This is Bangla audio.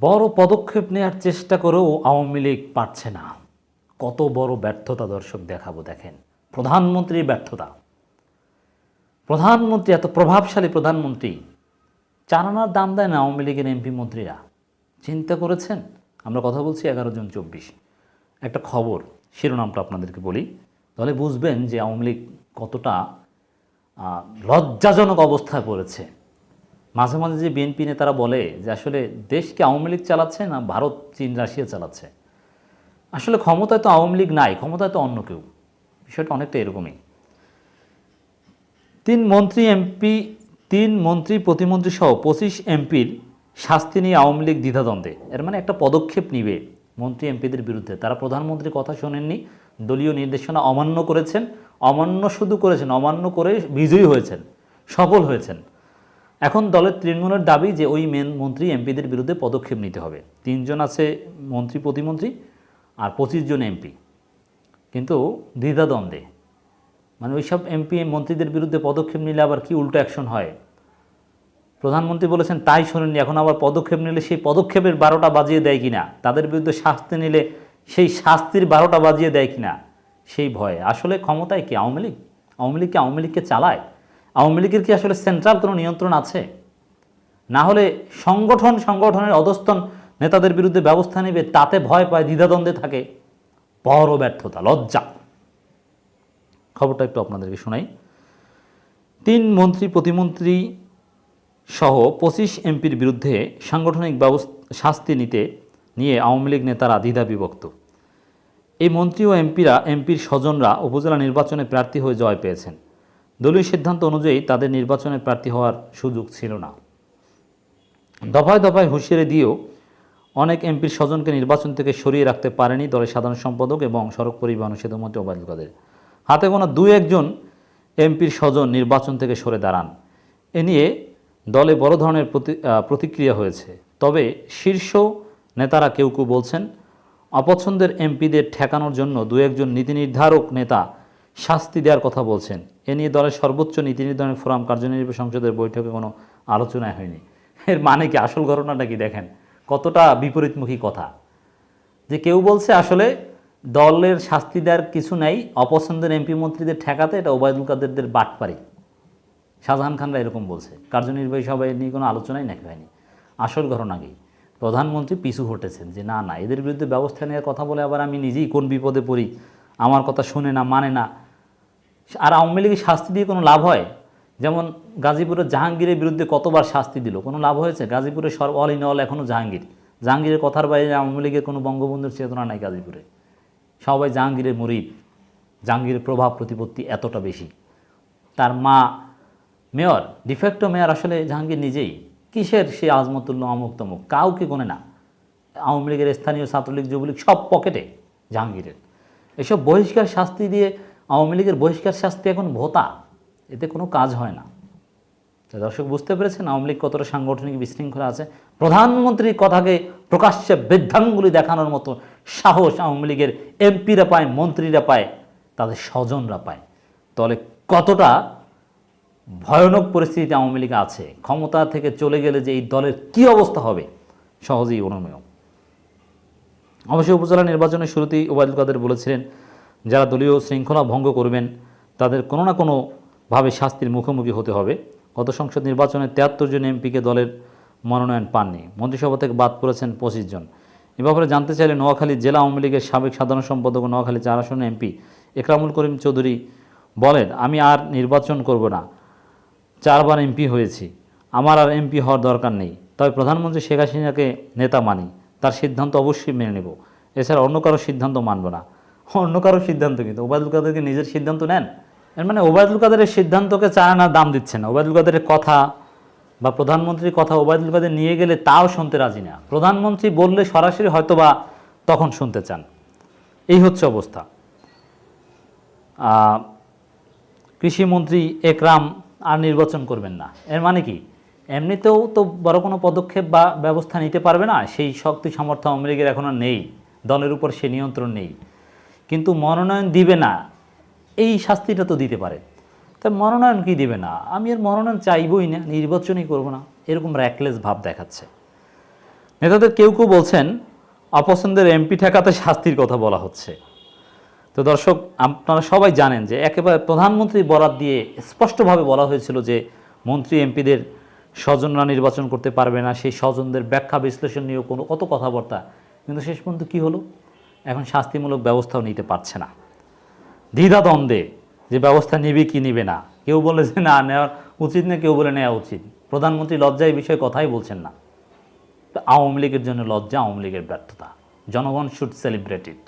বড় পদক্ষেপ নেওয়ার চেষ্টা করেও আওয়ামী লীগ পারছে না। কত বড় ব্যর্থতা দর্শক দেখাবো, দেখেন। প্রধানমন্ত্রীর ব্যর্থতা। প্রধানমন্ত্রী, এত প্রভাবশালী প্রধানমন্ত্রী চারানার দাম দেয় না আওয়ামী লীগের এমপি মন্ত্রীরা। চিন্তা করেছেন? আমরা কথা বলছি এগারো জন চব্বিশ। একটা খবর, শিরোনামটা আপনাদেরকে বলি। তাহলে বুঝবেন যে আওয়ামী লীগ কতটা লজ্জাজনক অবস্থায় পড়েছে। মাঝে মাঝে যে বিএনপি নেতারা বলে যে আসলে দেশকে আওয়ামী লীগ চালাচ্ছে না, ভারত, চীন, রাশিয়া চালাচ্ছে। আসলে ক্ষমতায় তো আওয়ামী লীগ নাই, ক্ষমতায় তো অন্য কেউ। বিষয়টা অনেকটা এরকমই। তিন মন্ত্রী এমপি তিন মন্ত্রী প্রতিমন্ত্রী সহ পঁচিশ এমপির শাস্তি নিয়ে আওয়ামী লীগ দ্বিধাদ্বন্দ্বে। এর মানে একটা পদক্ষেপ নিবে মন্ত্রী এমপিদের বিরুদ্ধে। তারা প্রধানমন্ত্রীর কথা শোনেননি, দলীয় নির্দেশনা অমান্য করেছেন, অমান্য শুধু করেছেন, অমান্য করে বিজয়ী হয়েছেন, সফল হয়েছেন। এখন দলের তৃণমূলের দাবি যে ওই মেন মন্ত্রী এমপিদের বিরুদ্ধে পদক্ষেপ নিতে হবে। তিনজন আছে মন্ত্রী, প্রতিমন্ত্রী আর পঁচিশ জন এমপি। কিন্তু দ্বিধাদ্বন্দ্বে। মানে ওইসব এমপি, মন্ত্রীদের বিরুদ্ধে পদক্ষেপ নিলে আবার কি উল্টো অ্যাকশন হয়? প্রধানমন্ত্রী বলেছেন, তাই শোনেননি, এখন আবার পদক্ষেপ নিলে সেই পদক্ষেপের বারোটা বাজিয়ে দেয় কিনা? তাদের বিরুদ্ধে শাস্তি নিলে সেই শাস্তির বারোটা বাজিয়ে দেয় কিনা? সেই ভয়ে। আসলে ক্ষমতায় কি আওয়ামী লীগ? আওয়ামী লীগ কি আওয়ামী লীগকে চালায়? আওয়ামী লীগের কি আসলে সেন্ট্রাল কোনো নিয়ন্ত্রণ আছে? না হলে সংগঠন সংগঠনের অধস্তন নেতাদের বিরুদ্ধে ব্যবস্থা নেবে, তাতে ভয় পায়, দ্বিধাদ্বন্দ্বে থাকে। বড় ব্যর্থতা, লজ্জা। খবরটা একটু আপনাদেরকে শোনাই। তিন মন্ত্রী, প্রতিমন্ত্রী সহ পঁচিশ এমপির বিরুদ্ধে সাংগঠনিক ব্যবস্থা, শাস্তি নিতে নিয়ে আওয়ামী লীগ নেতারা দ্বিধা বিভক্ত। এই মন্ত্রী ও এমপিরা, এমপির স্বজনরা উপজেলা নির্বাচনে প্রার্থী হয়ে জয় পেয়েছেন। দলীয় সিদ্ধান্ত অনুযায়ী তাদের নির্বাচনে প্রার্থী হওয়ার সুযোগ ছিল না। দফায় দফায় হুঁশিয়ারি দিয়েও অনেক এমপির স্বজনকে নির্বাচন থেকে সরিয়ে রাখতে পারেনি দলের সাধারণ সম্পাদক এবং সড়ক পরিবহন সেতুমন্ত্রী ওবায়দুল কাদের। হাতে গোনা দু একজন এমপির স্বজন নির্বাচন থেকে সরে দাঁড়ান। এ নিয়ে দলে বড় ধরনের প্রতি প্রতিক্রিয়া হয়েছে। তবে শীর্ষ নেতারা কেউ কেউ বলছেন, অপছন্দের এমপিদের ঠেকানোর জন্য দু একজন নীতি নির্ধারক নেতা শাস্তি দেওয়ার কথা বলছেন। এ নিয়ে দলের সর্বোচ্চ নীতি নির্ধারণ ফোরাম কার্যনির্বাহী সংসদের বৈঠকে কোনো আলোচনায় হয়নি। এর মানে কি? আসল ঘটনাটা কি দেখেন? কতটা বিপরীতমুখী কথা? যে কেউ বলছে আসলে দলের শাস্তি দেওয়ার কিছু নেই, অপছন্দের এমপি মন্ত্রীদের ঠেকাতে এটা ওবায়দুল কাদেরদের বাট বাটপারি। শাহজাহান খানরা এরকম বলছে। কার্যনির্বাহী সভায় নিয়ে কোনো আলোচনাই নাকি হয়নি? আসল ঘটনা কি? প্রধানমন্ত্রী পিছু হটেছেন যে না না, এদের বিরুদ্ধে ব্যবস্থা নেওয়ার কথা বলে আবার আমি নিজেই কোন বিপদে পড়ি? আমার কথা শুনে না মানে না। আর আওয়ামী লীগের শাস্তি দিয়ে কোনো লাভ হয়? যেমন গাজীপুরের জাহাঙ্গীরের বিরুদ্ধে কতবার শাস্তি দিল? কোনো লাভ হয়েছে? গাজীপুরের সর্ব অল ইন অল এখনও জাহাঙ্গীর। জাহাঙ্গীরের কথার বাইরে আওয়ামী লীগের কোনো বঙ্গবন্ধুর চেতনা নাই গাজীপুরে। সবাই জাহাঙ্গীরের মুরিদ। জাহাঙ্গীরের প্রভাব প্রতিপত্তি এতটা বেশি। তার মা মেয়র ডিফেক্টো মেয়র আসলে জাহাঙ্গীর নিজেই। কিসের সে আজমতুল্লাহ অমুক তমুক কাউকে গোনে না। আওয়ামী লীগের স্থানীয় ছাত্রলীগ, যুবলীগ সব পকেটে জাহাঙ্গীরের। এসব বহিষ্কার শাস্তি দিয়ে আওয়ামী লীগের বহিষ্কার শাস্তি এখন ভোতা, এতে কোনো কাজ হয় না। দর্শক বুঝতে পেরেছেন আওয়ামী লীগ কতটা সাংগঠনিক বিশৃঙ্খলা আছে। প্রধানমন্ত্রীর কথাকে প্রকাশ্যে বৃদ্ধাঙ্গুলি দেখানোর মতো সাহস আওয়ামী লীগের এমপিরা পায়, মন্ত্রীরা পায়, তাদের স্বজনরা পায়। তাহলে কতটা ভয়ানক পরিস্থিতিতে আওয়ামী লীগ আছে? ক্ষমতা থেকে চলে গেলে যে এই দলের কি অবস্থা হবে? সহজেই অনুমেয় অবশ্যই উপজেলা নির্বাচনের শুরুতেই ওবায়দুল কাদের বলেছিলেন যারা দলীয় শৃঙ্খলা ভঙ্গ করবেন, তাদের কোনো না কোনোভাবে শাস্তির মুখোমুখি হতে হবে। গত সংসদ নির্বাচনে তেহাত্তর জন এমপিকে দলের মনোনয়ন পাননি। মন্ত্রিসভা থেকে বাদ পড়েছেন পঁচিশ জন। এ ব্যাপারে জানতে চাইলে নোয়াখালী জেলা আওয়ামী লীগের সাবেক সাধারণ সম্পাদক নোয়াখালী চার আসনের এমপি একরামুল করিম চৌধুরী বলেন, আমি আর নির্বাচন করব না। চারবার এমপি হয়েছি। আমার আর এমপি হওয়ার দরকার নেই। তবে প্রধানমন্ত্রী শেখ হাসিনাকে নেতা মানি। তার সিদ্ধান্ত অবশ্যই মেনে নেব। এছাড়া অন্য কারও সিদ্ধান্ত মানব না। অন্য কারও সিদ্ধান্ত কিন্তু। ওবায়দুল কাদেরকে নিজের সিদ্ধান্ত নেন। এর মানে ওবায়দুল কাদেরের সিদ্ধান্তকে চায় না, দাম দিচ্ছে না। ওবায়দুল কাদেরের কথা বা প্রধানমন্ত্রীর কথা ওবায়দুল কাদের নিয়ে গেলে তাও শুনতে রাজি না। প্রধানমন্ত্রী বললে সরাসরি হয়তোবা তখন শুনতে চান। এই হচ্ছে অবস্থা। কৃষিমন্ত্রী একরাম আর নির্বাচন করবেন না। এর মানে কি? এমনিতেও তো বড় কোনো পদক্ষেপ বা ব্যবস্থা নিতে পারবে না। সেই শক্তি সামর্থ্য আওয়ামী লীগের এখন আর নেই। দলের উপর সে নিয়ন্ত্রণ নেই। কিন্তু মনোনয়ন দিবে না। এই শাস্তিটা তো দিতে পারে। তা মনোনয়ন কি দিবে না? আমি এর মনোনয়ন চাইবই না, নির্বাচনই করব না। এরকম র্যাকলেস ভাব দেখাচ্ছে। নেতাদের কেউ কেউ বলছেন, অপছন্দের এমপি ঠেকাতে শাস্তির কথা বলা হচ্ছে। তো দর্শক, আপনারা সবাই জানেন যে একেবারে প্রধানমন্ত্রী বরাদ দিয়ে স্পষ্টভাবে বলা হয়েছিল যে মন্ত্রী এমপিদের স্বজনরা নির্বাচন করতে পারবে না, সেই স্বজনদের ব্যাখ্যা বিশ্লেষণ নিয়েও কোনো কত কথাবার্তা। কিন্তু শেষ পর্যন্ত কী হলো? এখন শাস্তিমূলক ব্যবস্থাও নিতে পারছে না। দ্বিধাদ্বন্দ্বে যে ব্যবস্থা নেবে কি নেবে না, কেউ বলে যে না, নেওয়া উচিত না, কেউ বলে নেওয়া উচিত। প্রধানমন্ত্রী লজ্জায় এই বিষয়ে কথাই বলছেন না। আওয়ামী লীগের জন্য লজ্জা, আওয়ামী লীগের ব্যর্থতা। জনগণ শুড সেলিব্রেট ইট